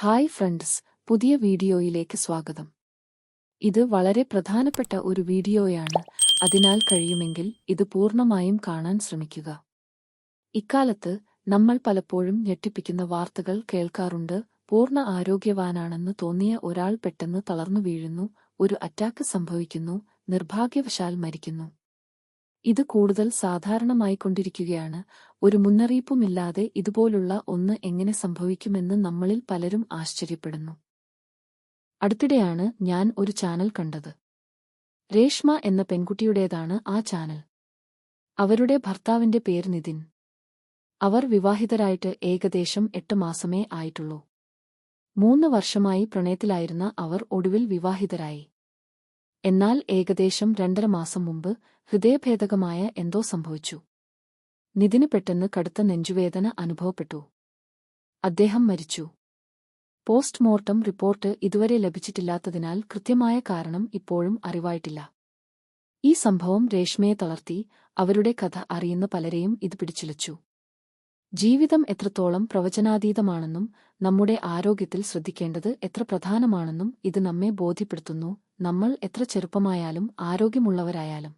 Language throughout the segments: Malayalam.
ഹായ് ഫ്രണ്ട്സ് പുതിയ വീഡിയോയിലേക്ക് സ്വാഗതം. ഇത് വളരെ പ്രധാനപ്പെട്ട ഒരു വീഡിയോയാണ്. അതിനാൽ കഴിയുമെങ്കിൽ ഇത് പൂർണമായും കാണാൻ ശ്രമിക്കുക. ഇക്കാലത്ത് നമ്മൾ പലപ്പോഴും ഞെട്ടിപ്പിക്കുന്ന വാർത്തകൾ കേൾക്കാറുണ്ട്. പൂർണ ആരോഗ്യവാനാണെന്ന് തോന്നിയ ഒരാൾ പെട്ടെന്ന് തളർന്നു വീഴുന്നു ഒരു അറ്റാക്ക് സംഭവിക്കുന്നു നിർഭാഗ്യവശാൽ മരിക്കുന്നു. ഇത് കൂടുതൽ സാധാരണമായിക്കൊണ്ടിരിക്കുകയാണ് ഒരു മുന്നറിയിപ്പുമില്ലാതെ ഇതുപോലുള്ള ഒന്ന് എങ്ങനെ സംഭവിക്കുമെന്ന് നമ്മളിൽ പലരും ആശ്ചര്യപ്പെടുന്നു. അടുത്തിടെയാണ് ഞാൻ ഒരു ചാനൽ കണ്ടത്. രേഷ്മ എന്ന പെൺകുട്ടിയുടേതാണ് ആ ചാനൽ. അവരുടെ ഭർത്താവിന്റെ പേര് നിതിൻ. അവർ വിവാഹിതരായിട്ട് ഏകദേശം എട്ട് മാസമേ ആയിട്ടുള്ളൂ. മൂന്ന് വർഷമായി പ്രണയത്തിലായിരുന്ന അവർ ഒടുവിൽ വിവാഹിതരായി. എന്നാൽ ഏകദേശം രണ്ടര മാസം മുമ്പ് ഹൃദയഭേദകമായ എന്തോ സംഭവിച്ചു. നിതിന് പെട്ടെന്ന് കടുത്ത നെഞ്ചുവേദന അനുഭവപ്പെട്ടു. അദ്ദേഹം മരിച്ചു. പോസ്റ്റ്മോർട്ടം റിപ്പോർട്ട് ഇതുവരെ ലഭിച്ചിട്ടില്ലാത്തതിനാൽ കൃത്യമായ കാരണം ഇപ്പോഴും അറിവായിട്ടില്ല. ഈ സംഭവം രേഷ്മയെ തളർത്തി അവരുടെ കഥ അറിയുന്ന പലരെയും ഇത് പിടിച്ചുലച്ചു. ജീവിതം എത്രത്തോളം പ്രവചനാതീതമാണെന്നും നമ്മുടെ ആരോഗ്യത്തിൽ ശ്രദ്ധിക്കേണ്ടത് എത്ര പ്രധാനമാണെന്നും ഇത് നമ്മെ ബോധ്യപ്പെടുത്തുന്നു. നമ്മൾ എത്ര ചെറുപ്പമായാലും ആരോഗ്യമുള്ളവരായാലും.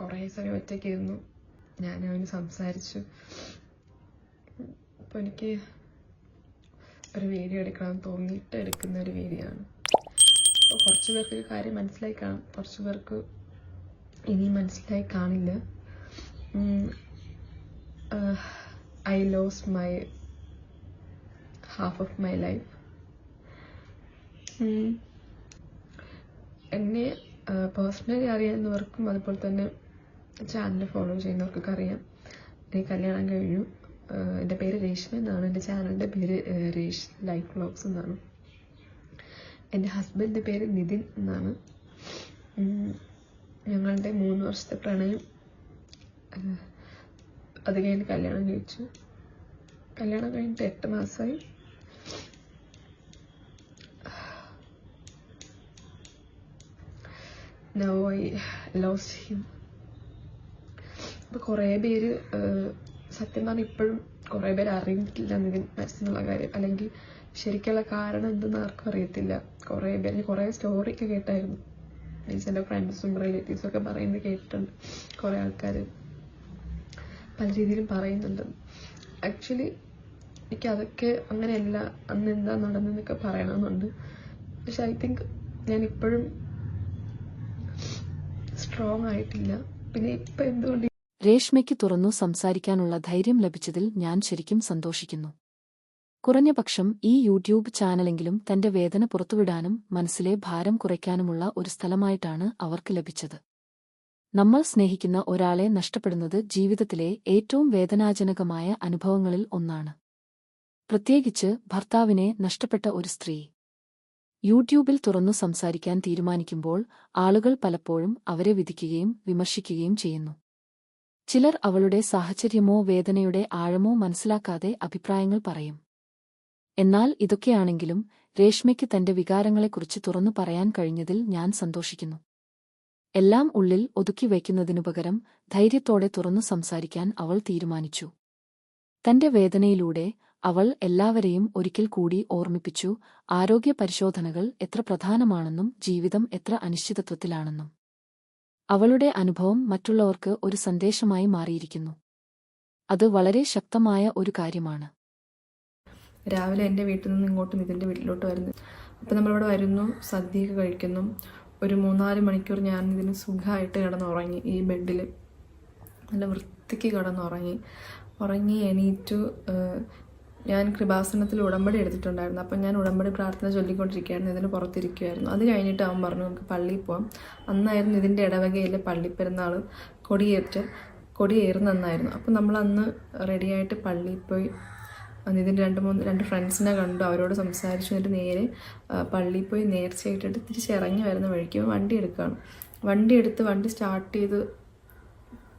കുറേ സമയം ഒറ്റയ്ക്കിരുന്നു ഞാൻ അവന് സംസാരിച്ചു. അപ്പോൾ എനിക്ക് ഒരു വീഡിയോ എടുക്കണം തോന്നിയിട്ട് എടുക്കുന്ന ഒരു വീഡിയോ ആണ് അപ്പോൾ കുറച്ച് പേർക്ക് ഒരു കാര്യം മനസ്സിലായി കാണും. കുറച്ച് പേർക്ക് ഇനി മനസ്സിലായി കാണില്ല. I lose my half of my life എന്നെ പേഴ്സണലി അറിയാവുന്നവർക്കും അതുപോലെ തന്നെ ചാനൽ ഫോളോ ചെയ്യുന്നവർക്കൊക്കെ അറിയാം എനിക്ക് കല്യാണം കഴിഞ്ഞു. എന്റെ പേര് രേഷ്മ എന്നാണ്. എന്റെ ചാനലിന്റെ പേര് രേഷ് ലൈഫ് വ്ളോഗ്സ് എന്നാണ്. എന്റെ ഹസ്ബൻഡിന്റെ പേര് നിതിൻ എന്നാണ്. ഞങ്ങളുടെ മൂന്ന് വർഷത്തെ പ്രണയം അത് കഴിഞ്ഞ് കല്യാണം കഴിച്ചു. കല്യാണം കഴിഞ്ഞിട്ട് എട്ട് മാസമായി നോ ഹിം കുറേ പേര് സത്യം പറഞ്ഞാൽ ഇപ്പോഴും കുറേ പേര് അറിഞ്ഞിട്ടില്ല നിതിൻ മരിച്ചെന്നുള്ള കാര്യം. അല്ലെങ്കിൽ ശരിക്കുള്ള കാരണം എന്തെന്ന് ആർക്കും അറിയത്തില്ല. കുറേ പേര് കുറേ സ്റ്റോറിയൊക്കെ കേട്ടായിരുന്നു. മീൻസ് എന്റെ ഫ്രണ്ട്സും റിലേറ്റീവ്സും ഒക്കെ പറയുന്നത് കേട്ടിട്ടുണ്ട്. കുറേ ആൾക്കാർ പല രീതിയിലും പറയുന്നുണ്ട്. ആക്ച്വലി എനിക്ക് അതൊക്കെ അങ്ങനെയല്ല അന്ന് എന്താ നടന്നതെന്നൊക്കെ പറയണമെന്നുണ്ട്. പക്ഷെ ഐ തിങ്ക് ഞാൻ ഇപ്പോഴും സ്ട്രോങ് ആയിട്ടില്ല. പിന്നെ ഇപ്പം എന്തുകൊണ്ട് രേഷ്മയ്ക്ക് തുറന്നു സംസാരിക്കാനുള്ള ധൈര്യം ലഭിച്ചതിൽ ഞാൻ ശരിക്കും സന്തോഷിക്കുന്നു. കുറഞ്ഞപക്ഷം ഈ യൂട്യൂബ് ചാനലെങ്കിലും തന്റെ വേദന പുറത്തുവിടാനും മനസ്സിലെ ഭാരം കുറയ്ക്കാനുമുള്ള ഒരു സ്ഥലമായിട്ടാണ് അവർക്ക് ലഭിച്ചത്. നമ്മൾ സ്നേഹിക്കുന്ന ഒരാളെ നഷ്ടപ്പെടുന്നത് ജീവിതത്തിലെ ഏറ്റവും വേദനാജനകമായ അനുഭവങ്ങളിൽ ഒന്നാണ്. പ്രത്യേകിച്ച് ഭർത്താവിനെ നഷ്ടപ്പെട്ട ഒരു സ്ത്രീ. യൂട്യൂബിൽ തുറന്നു സംസാരിക്കാൻ തീരുമാനിക്കുമ്പോൾ ആളുകൾ പലപ്പോഴും അവരെ വിധിക്കുകയും വിമർശിക്കുകയും ചെയ്യുന്നു. ചിലർ അവളുടെ സാഹചര്യമോ വേദനയുടെ ആഴമോ മനസ്സിലാക്കാതെ അഭിപ്രായങ്ങൾ പറയും. എന്നാൽ ഇതൊക്കെയാണെങ്കിലും രേഷ്മയ്ക്ക് തന്റെ വികാരങ്ങളെക്കുറിച്ച് തുറന്നു പറയാൻ കഴിഞ്ഞതിൽ ഞാൻ സന്തോഷിക്കുന്നു. എല്ലാം ഉള്ളിൽ ഒതുക്കി വയ്ക്കുന്നതിനു പകരം ധൈര്യത്തോടെ തുറന്നു സംസാരിക്കാൻ അവൾ തീരുമാനിച്ചു. തന്റെ വേദനയിലൂടെ അവൾ എല്ലാവരെയും ഒരിക്കൽ കൂടി ഓർമ്മിപ്പിച്ചു ആരോഗ്യ പരിശോധനകൾ എത്ര പ്രധാനമാണെന്നും ജീവിതം എത്ര അനിശ്ചിതത്വത്തിലാണെന്നും. അവളുടെ അനുഭവം മറ്റുള്ളവർക്ക് ഒരു സന്ദേശമായി മാറിയിരിക്കുന്നു. അത് വളരെ ശക്തമായ ഒരു കാര്യമാണ്. രാവിലെ എന്റെ വീട്ടിൽ നിന്ന് ഇങ്ങോട്ടും ഇതിന്റെ വീട്ടിലോട്ട് വരുന്നു. അപ്പം നമ്മളിവിടെ വരുന്നു സദ്യ കഴിക്കുന്നു. ഒരു മൂന്നാൽ മണിക്കൂർ ഞാൻ ഇതിന് സുഖമായിട്ട് കിടന്നുറങ്ങി ഈ ബെഡിൽ നല്ല വൃത്തിക്ക് കിടന്നുറങ്ങി. ഉറങ്ങി എണീറ്റു ഞാൻ കൃപാസനത്തിൽ ഉടമ്പടി എടുത്തിട്ടുണ്ടായിരുന്നു. അപ്പം ഞാൻ ഉടമ്പടി പ്രാർത്ഥന ചൊല്ലിക്കൊണ്ടിരിക്കുകയായിരുന്നു. ഇതിന് പുറത്തിരിക്കുമായിരുന്നു അത് കഴിഞ്ഞിട്ട് അവൻ പറഞ്ഞു നമുക്ക് പള്ളിയിൽ പോവാം. അന്നായിരുന്നു ഇതിന്റെ ഇടവകയിലെ പള്ളിപ്പെരുന്നാൾ കൊടിയേറ്റ് കൊടിയേറുന്ന അന്നായിരുന്നു. അപ്പം നമ്മൾ അന്ന് റെഡിയായിട്ട് പള്ളിയിൽ പോയി ഇതിന്റെ രണ്ട് മൂന്ന് രണ്ട് ഫ്രണ്ട്സിനെ കണ്ടു. അവരോട് സംസാരിച്ചു. എന്നിട്ട് നേരെ പള്ളിയിൽ പോയി നേർച്ചയായിട്ടിട്ട് തിരിച്ചിറങ്ങി വരുന്ന വഴിക്ക് വണ്ടി എടുക്കുകയാണ്. വണ്ടി എടുത്ത് വണ്ടി സ്റ്റാർട്ട് ചെയ്ത്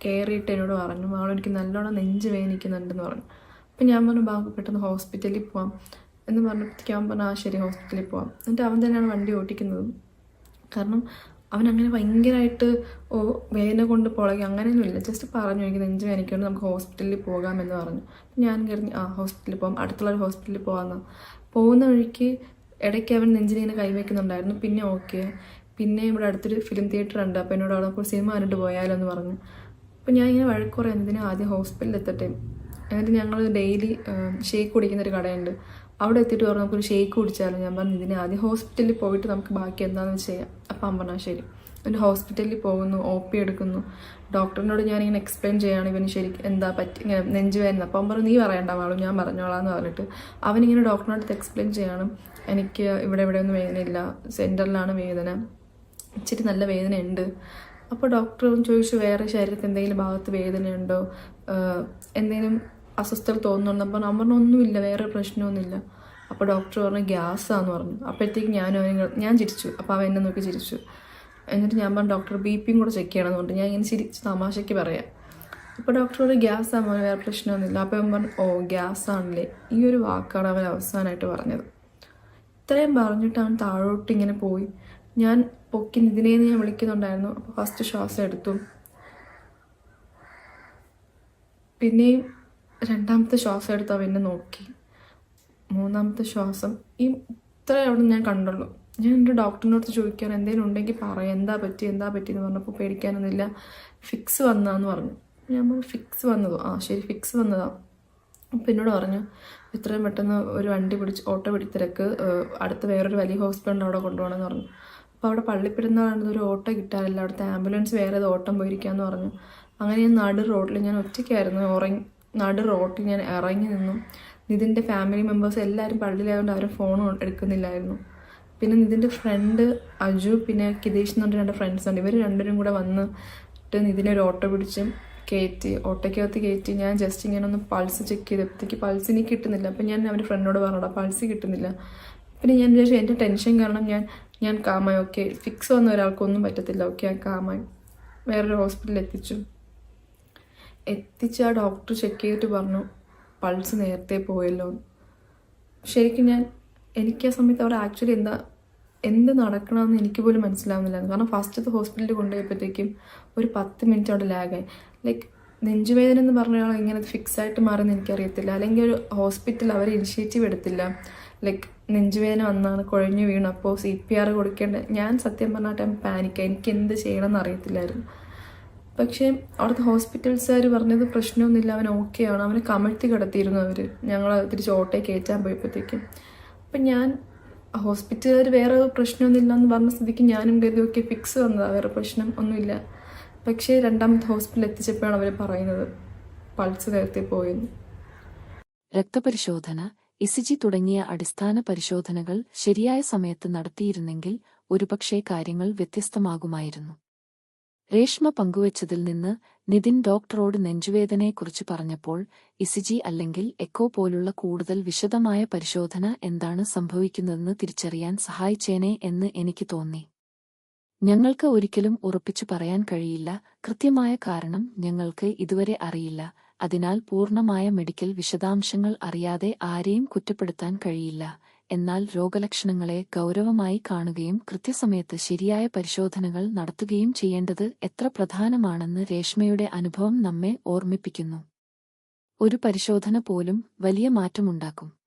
കയറിയിട്ട് എന്നോട് പറഞ്ഞു അവളെനിക്ക് നല്ലോണം നെഞ്ച് വേദനിക്കുന്നുണ്ടെന്ന് പറഞ്ഞു. അപ്പം ഞാൻ പറഞ്ഞു ബാബു പെട്ടെന്ന് ഹോസ്പിറ്റലിൽ പോവാം. എന്ന് പറഞ്ഞപ്പോഴത്തേക്ക് അവൻ പറഞ്ഞു ആ ശരി ഹോസ്പിറ്റലിൽ പോവാം. എന്നിട്ട് അവൻ തന്നെയാണ് വണ്ടി ഓടിക്കുന്നത് കാരണം അവൻ അങ്ങനെ ഭയങ്കരമായിട്ട് ഓ വേദന കൊണ്ട് പുളകി അങ്ങനെയൊന്നുമില്ല ജസ്റ്റ് പറഞ്ഞു എനിക്ക് നെഞ്ച് വേദനയ്ക്കൊണ്ട് നമുക്ക് ഹോസ്പിറ്റലിൽ പോകാമെന്ന് പറഞ്ഞു. ഞാൻ കരുതി ആ ഹോസ്പിറ്റലിൽ പോകാം അടുത്തുള്ള ഒരു ഹോസ്പിറ്റലിൽ പോകാമെന്ന്. പോകുന്ന വഴിക്ക് ഇടയ്ക്ക് അവൻ നെഞ്ചിനിങ്ങനെ കൈവയ്ക്കുന്നുണ്ടായിരുന്നു പിന്നെ ഓക്കെ. പിന്നെ ഇവിടെ അടുത്തൊരു ഫിലിം തിയേറ്റർ ഉണ്ട്. അപ്പോൾ എന്നോട് അവിടെ സിനിമ കണ്ടിട്ട് പോയാലോ എന്ന് പറഞ്ഞു. അപ്പോൾ ഞാൻ ഇങ്ങനെ വഴക്കുറേ എന്തിനാ ആദ്യം ഹോസ്പിറ്റലിൽ എത്തട്ടെ? എന്നിട്ട് ഞങ്ങൾ ഡെയിലി ഷേക്ക് കുടിക്കുന്ന ഒരു കടയുണ്ട്. അവിടെ എത്തിയിട്ട് പറഞ്ഞു നമുക്കൊരു ഷേക്ക് കുടിച്ചാലോ? ഞാൻ പറഞ്ഞു ഇതിനെ ആദ്യം ഹോസ്പിറ്റലിൽ പോയിട്ട് നമുക്ക് ബാക്കി എന്താണെന്ന് ചെയ്യാം. അപ്പം അമ്മ ശരി. ഒരു ഹോസ്പിറ്റലിൽ പോകുന്നു ഒ പി എടുക്കുന്നു. ഡോക്ടറിനോട് ഞാനിങ്ങനെ എക്സ്പ്ലെയിൻ ചെയ്യാണ് ഇവന് ശരിക്കും എന്താ പറ്റി ഇങ്ങനെ നെഞ്ചുവേദന അപ്പം പറഞ്ഞു നീ പറയണ്ട വാളും ഞാൻ പറഞ്ഞോളാം എന്ന് പറഞ്ഞിട്ട്. അവനിങ്ങനെ ഡോക്ടറിനോട് എക്സ്പ്ലെയിൻ ചെയ്യണം എനിക്ക് ഇവിടെ ഇവിടെ ഒന്നും വേദനയില്ല സെന്ററിലാണ് വേദന ഇച്ചിരി നല്ല വേദന ഉണ്ട് അപ്പോൾ ഡോക്ടറും ചോദിച്ചു വേറെ ശരീരത്തിൽ എന്തെങ്കിലും ഭാഗത്ത് വേദനയുണ്ടോ? എന്തെങ്കിലും അസ്വസ്ഥത തോന്നുന്നുണ്ട്. അപ്പോൾ ഞാൻ പറഞ്ഞു ഒന്നുമില്ല വേറെ പ്രശ്നമൊന്നുമില്ല. അപ്പോൾ ഡോക്ടർ പറഞ്ഞു ഗ്യാസാന്ന് പറഞ്ഞു. അപ്പോഴത്തേക്ക് അവനെ ഞാൻ ചിരിച്ചു. അപ്പോൾ അവൻ എന്നെ നോക്കി ചിരിച്ചു. എന്നിട്ട് ഞാൻ പറഞ്ഞു ഡോക്ടർ ബി പിയും കൂടെ ചെക്ക് ചെയ്യണമെന്ന് പറഞ്ഞു. ഞാൻ ഇങ്ങനെ ചിരിച്ച് തമാശയ്ക്ക് പറയാം. അപ്പോൾ ഡോക്ടർ പറഞ്ഞു ഗ്യാസ് ആകുമ്പോൾ വേറെ പ്രശ്നമൊന്നുമില്ല. അപ്പോൾ അവൻ പറഞ്ഞു ഓ ഗ്യാസ് ആണല്ലേ ഈ ഒരു വാക്കാണ് അവൻ അവസാനമായിട്ട് പറഞ്ഞത്. ഇത്രയും പറഞ്ഞിട്ട് അവൻ താഴോട്ട് ഇങ്ങനെ പോയി. ഞാൻ പൊക്കി നിതിനെ ഞാൻ വിളിക്കുന്നുണ്ടായിരുന്നു. അപ്പോൾ ഫസ്റ്റ് ശ്വാസം എടുത്തു. പിന്നെയും രണ്ടാമത്തെ ശ്വാസം എടുത്ത് അവൻ എന്നെ നോക്കി. മൂന്നാമത്തെ ശ്വാസം ഈ ഇത്ര അവിടെ ഞാൻ കണ്ടുള്ളൂ. ഞാൻ എന്റെ ഡോക്ടറിനോട് ചോദിക്കാൻ എന്തെങ്കിലും ഉണ്ടെങ്കിൽ പറയാം. എന്താ പറ്റി? എന്താ പറ്റി എന്ന് പറഞ്ഞപ്പോൾ പേടിക്കാനൊന്നുമില്ല. ഫിക്സ് വന്നാന്ന് പറഞ്ഞു. ഞാൻ പറഞ്ഞു ഫിക്സ് വന്നതോ? ആ ശരി ഫിക്സ് വന്നതാ. അപ്പം എന്നോട് പറഞ്ഞു ഇത്രയും പെട്ടെന്ന് ഒരു വണ്ടി പിടിച്ച് ഓട്ടോ പിടിത്തിരക്ക് അടുത്ത് വേറൊരു വലിയ ഹോസ്പിറ്റലിന്റെ അവിടെ കൊണ്ടുപോകണമെന്ന് പറഞ്ഞു. അപ്പോൾ അവിടെ പള്ളിപ്പെരുന്നാളാണ് ഒരു ഓട്ടോ കിട്ടാറില്ല. അവിടുത്തെ ആംബുലൻസ് വേറെ ഓട്ടം പോയിരിക്കാന്ന് പറഞ്ഞു. അങ്ങനെ ഞാൻ നടു റോഡിൽ ഞാൻ ഒറ്റയ്ക്കായിരുന്നു ഉറങ്ങി. നടു റോട്ടിൽ ഞാൻ ഇറങ്ങി നിന്നു. നിതിന്റെ ഫാമിലി മെമ്പേഴ്സ് എല്ലാവരും പള്ളിയിലായതുകൊണ്ട് ആരും ഫോൺ എടുക്കുന്നില്ലായിരുന്നു. പിന്നെ നിതിന്റെ ഫ്രണ്ട് അജു പിന്നെ കിതേഷ് എന്ന് പറഞ്ഞ രണ്ട് ഫ്രണ്ട്സ് ഉണ്ട്. ഇവർ രണ്ടുപേരും കൂടെ വന്നിട്ട് നിതിനെ ഒരു ഓട്ടോ പിടിച്ച് കയറ്റി. ഓട്ടോയ്ക്കകത്ത് കയറ്റി ഞാൻ ജസ്റ്റ് ഇങ്ങനെ ഒന്ന് പൾസ് ചെക്ക് ചെയ്തപ്പോഴത്തേക്ക് പൾസ് എനിക്ക് കിട്ടുന്നില്ല. അപ്പം ഞാൻ അവന്റെ ഫ്രണ്ടിനോട് പറഞ്ഞോടാ പൾസ് കിട്ടുന്നില്ല. പിന്നെ ഞാൻ വിചാരിച്ചു എന്റെ ടെൻഷൻ കാരണം ഞാൻ ഞാൻ കാമായി ഓക്കെ ഫിക്സ് വന്ന ഒരാൾക്കൊന്നും പറ്റത്തില്ല. ഓക്കെ ഞാൻ കാമായി വേറൊരു ഹോസ്പിറ്റലിൽ എത്തിച്ചു. എത്തിച്ച് ആ ഡോക്ടർ ചെക്ക് ചെയ്തിട്ട് പറഞ്ഞു പൾസ് നേരത്തെ പോയല്ലോ. ശരിക്കും ഞാൻ എനിക്ക് ആ സമയത്ത് അവിടെ ആക്ച്വലി എന്താ എന്ത് നടക്കണമെന്ന് എനിക്ക് പോലും മനസ്സിലാവുന്നില്ലായിരുന്നു കാരണം ഫസ്റ്റത്തെ ഹോസ്പിറ്റലിൽ കൊണ്ടുപോയപ്പോഴത്തേക്കും ഒരു പത്ത് മിനിറ്റ് അവിടെ ലാഗായി ലൈക്ക് നെഞ്ചുവേദന എന്ന് പറഞ്ഞാൽ ഇങ്ങനെ ഫിക്സ് ആയിട്ട് മാറുമെന്ന് എനിക്കറിയത്തില്ല. അല്ലെങ്കിൽ ഒരു ഹോസ്പിറ്റൽ അവർ ഇനിഷ്യേറ്റീവ് എടുത്തില്ല. ലൈക്ക് നെഞ്ചുവേദന വന്നാണ് കുഴഞ്ഞു വീണു. അപ്പോൾ സി പി ആർ കൊടുക്കേണ്ട ഞാൻ സത്യം പറഞ്ഞ ടൈം പാനിക്കായി എനിക്ക് എന്ത് ചെയ്യണമെന്ന് അറിയത്തില്ലായിരുന്നു. പക്ഷേ അവിടുത്തെ ഹോസ്പിറ്റൽസുകാർ പറഞ്ഞത് പ്രശ്നമൊന്നുമില്ല. അവൻ ഓക്കെ ആണ്. അവനെ കമഴ്ത്തി കിടത്തിയിരുന്നു അവർ ഞങ്ങൾ തിരിച്ച് ഓട്ടോ കയറ്റാൻ പോയപ്പോഴത്തേക്കും. അപ്പം ഞാൻ ഹോസ്പിറ്റലുകാർ വേറെ പ്രശ്നമൊന്നുമില്ല എന്ന് പറഞ്ഞ സ്ഥിതിക്ക് ഞാനും കരുതി. ഓക്കെ ഫിക്സ് വന്നതാണ് വേറെ പ്രശ്നം ഒന്നുമില്ല. പക്ഷേ രണ്ടാമത്തെ ഹോസ്പിറ്റലിൽ എത്തിച്ചപ്പോഴാണ് അവർ പറയുന്നത്. പൾസ് നേരത്തെ പോയെന്ന്. രക്തപരിശോധന ഇസിജി തുടങ്ങിയ അടിസ്ഥാന പരിശോധനകൾ ശരിയായ സമയത്ത് നടത്തിയിരുന്നെങ്കിൽ ഒരുപക്ഷേ കാര്യങ്ങൾ വ്യത്യസ്തമാകുമായിരുന്നു. രേഷ്മ പങ്കുവച്ചതിൽ നിന്ന് നിതിൻ ഡോക്ടറോട് നെഞ്ചുവേദനയെക്കുറിച്ച് പറഞ്ഞപ്പോൾ ഇസിജി അല്ലെങ്കിൽ എക്കോ പോലുള്ള കൂടുതൽ വിശദമായ പരിശോധന എന്താണ് സംഭവിക്കുന്നതെന്ന് തിരിച്ചറിയാൻ സഹായിച്ചേനെ എന്ന് എനിക്ക് തോന്നി. ഞങ്ങൾക്ക് ഒരിക്കലും ഉറപ്പിച്ചു പറയാൻ കഴിയില്ല. കൃത്യമായ കാരണം ഞങ്ങൾക്ക് ഇതുവരെ അറിയില്ല. അതിനാൽ പൂർണമായ മെഡിക്കൽ വിശദാംശങ്ങൾ അറിയാതെ ആരെയും കുറ്റപ്പെടുത്താൻ കഴിയില്ല. എന്നാൽ രോഗലക്ഷണങ്ങളെ ഗൗരവമായി കാണുകയും കൃത്യസമയത്ത് ശരിയായ പരിശോധനകൾ നടത്തുകയും ചെയ്യേണ്ടത് എത്ര പ്രധാനമാണെന്ന് രേഷ്മയുടെ അനുഭവം നമ്മെ ഓർമ്മിപ്പിക്കുന്നു. ഒരു പരിശോധന പോലും വലിയ മാറ്റമുണ്ടാക്കും.